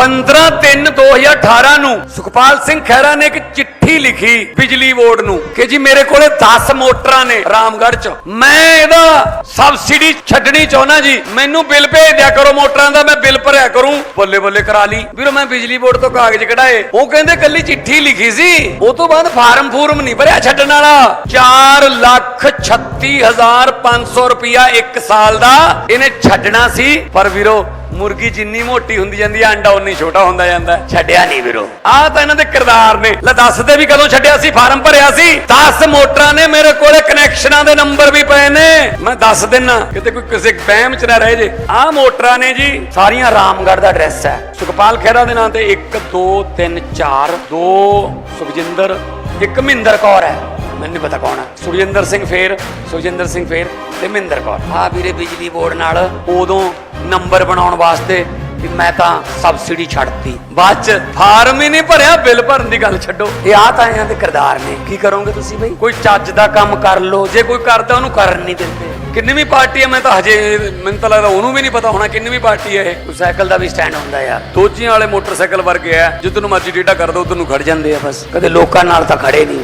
15/3/2018 ਨੂੰ ਸੁਖਪਾਲ ਸਿੰਘ ਖਹਿਰਾ ਨੇ ਇੱਕ ਚਿੱਠੀ ਲਿਖੀ ਬਿਜਲੀ ਬੋਰਡ ਨੂੰ ਕਿ ਜੀ ਮੇਰੇ ਕੋਲੇ 10 ਮੋਟਰਾਂ ਨੇ ਰਾਮਗੜ੍ਹ ਚ। ਮੈਂ ਇਹਦਾ ਸਬਸਿਡੀ ਛੱਡਣੀ ਚਾਹੁੰਦਾ ਜੀ। ਮੈਨੂੰ ਬਿੱਲ ਭੇਜ ਦਿਆ ਕਰੋ ਮੋਟਰਾਂ ਦਾ, ਮੈਂ ਬਿੱਲ ਭਰਿਆ ਕਰੂੰ। ਬੱਲੇ ਬੱਲੇ ਕਰਾ ਲਈ। ਵੀਰੋ, ਮੈਂ ਬਿਜਲੀ ਬੋਰਡ ਤੋਂ ਕਾਗਜ਼ ਕਢਾਏ। ਉਹ ਕਹਿੰਦੇ ਕੱਲੀ ਚਿੱਠੀ ਲਿਖੀ ਸੀ। ਉਹ ਤੋਂ ਬਾਅਦ ਫਾਰਮ ਫੂਰਮ ਨਹੀਂ ਭਰਿਆ ਛੱਡਣ ਵਾਲਾ। 4 ਲੱਖ 36500 ਰੁਪਇਆ ਇੱਕ ਸਾਲ ਦਾ ਇਹਨੇ ਛੱਡਣਾ ਸੀ। ਪਰ ਵੀਰੋ ਮੁਰਗੀ ਜਿੰਨੀ ਮੋਟੀ ਹੁੰਦੀ ਜਾਂਦੀ ਆ ਅੰਡਾ ਉਨੀ ਛੋਟਾ ਹੁੰਦਾ ਜਾਂਦਾ। ਛੱਡਿਆ ਨਹੀਂ ਵੀਰੋ। ਆਹ ਤਾਂ ਇਹਨਾਂ ਦੇ ਕਿਰਦਾਰ ਨੇ। ਲੈ ਦੱਸਦੇ ਵੀ ਕਦੋਂ ਛੱਡਿਆ ਸੀ ਫਾਰਮ ਭਰਿਆ ਸੀ? 10 ਮੋਟਰਾਂ ਨੇ ਮੇਰੇ ਕੋਲੇ ਕਨੈਕਸ਼ਨਾਂ ਦੇ ਨੰਬਰ ਵੀ ਪਏ ਨੇ। ਮੈਂ ਦੱਸ ਦਿੰਨਾ ਕਿਤੇ ਕੋਈ ਕਿਸੇ ਬਹਿਮ ਚ ਨਾ ਰਹਿ ਜੇ। ਆਹ ਮੋਟਰਾਂ ਨੇ ਜੀ ਸਾਰੀਆਂ ਰਾਮਗੜ੍ਹ ਦਾ ਐਡਰੈਸ ਹੈ। ਸੁਖਪਾਲ ਖਹਿਰਾ ਦੇ ਨਾਂ ਤੇ 1 2 3 4 2 ਸੁਖਜਿੰਦਰ ਇੱਕ ਮਹਿੰਦਰ ਕੌਰ ਹੈ। ਮੈਨੂੰ ਨਹੀਂ ਪਤਾ ਕੌਣ ਹੈ ਸੁਖਜਿੰਦਰ ਸਿੰਘ ਫੇਰ ਸੁਖਜਿੰਦਰ ਸਿੰਘ ਫੇਰ ਤੇ ਮਹਿੰਦਰ ਕੌਰ। ਆ ਵੀਰੇ ਬਿਜਲੀ ਬੋਰਡ ਨਾਲ ਉਦੋਂ ਨੰਬਰ ਬਣਾਉਣ ਵਾਸਤੇ ਵੀ ਮੈਂ ਤਾਂ ਸਬਸਿਡੀ ਛੱਡਤੀ। ਬਾਅਦ ਚ ਫਾਰਮ ਹੀ ਨਹੀਂ ਭਰਿਆ ਬਿੱਲ ਭਰਨ ਦੀ ਗੱਲ ਛੱਡੋ। ਇਹ ਆ ਤਾਂ ਇਹਨਾਂ ਦੇ ਕਿਰਦਾਰ ਨੇ। ਕੀ ਕਰੋਗੇ ਤੁਸੀਂ ਬਈ? ਕੋਈ ਚੱਜ ਦਾ ਕੰਮ ਕਰ ਲਓ ਜੇ ਕੋਈ ਕਰਦਾ ਉਹਨੂੰ ਕਰਨ ਨਹੀਂ ਦਿੰਦੇ। ਕਿੰਨੀ ਵੀ ਪਾਰਟੀ ਹੈ ਮੈਂ ਤਾਂ ਹਜੇ ਮੈਨੂੰ ਤਾਂ ਲੱਗਦਾ ਉਹਨੂੰ ਵੀ ਨਹੀਂ ਪਤਾ ਹੋਣਾ ਕਿੰਨੀ ਵੀ ਪਾਰਟੀ ਹੈ ਇਹ। ਸਾਈਕਲ ਦਾ ਵੀ ਸਟੈਂਡ ਹੁੰਦਾ ਯਾਰ ਦੋਜੀਆਂ ਵਾਲੇ ਮੋਟਰਸਾਈਕਲ ਵਰਗੇ ਆ ਜਿੱਦ ਨੂੰ ਮਰਜ਼ੀ ਡੇਟਾ ਕਰ ਦੋ ਉਧਰ ਨੂੰ ਖੜ ਜਾਂਦੇ ਆ ਬਸ। ਕਦੇ ਲੋਕਾਂ ਨਾਲ ਤਾਂ ਖੜੇ ਨਹੀਂ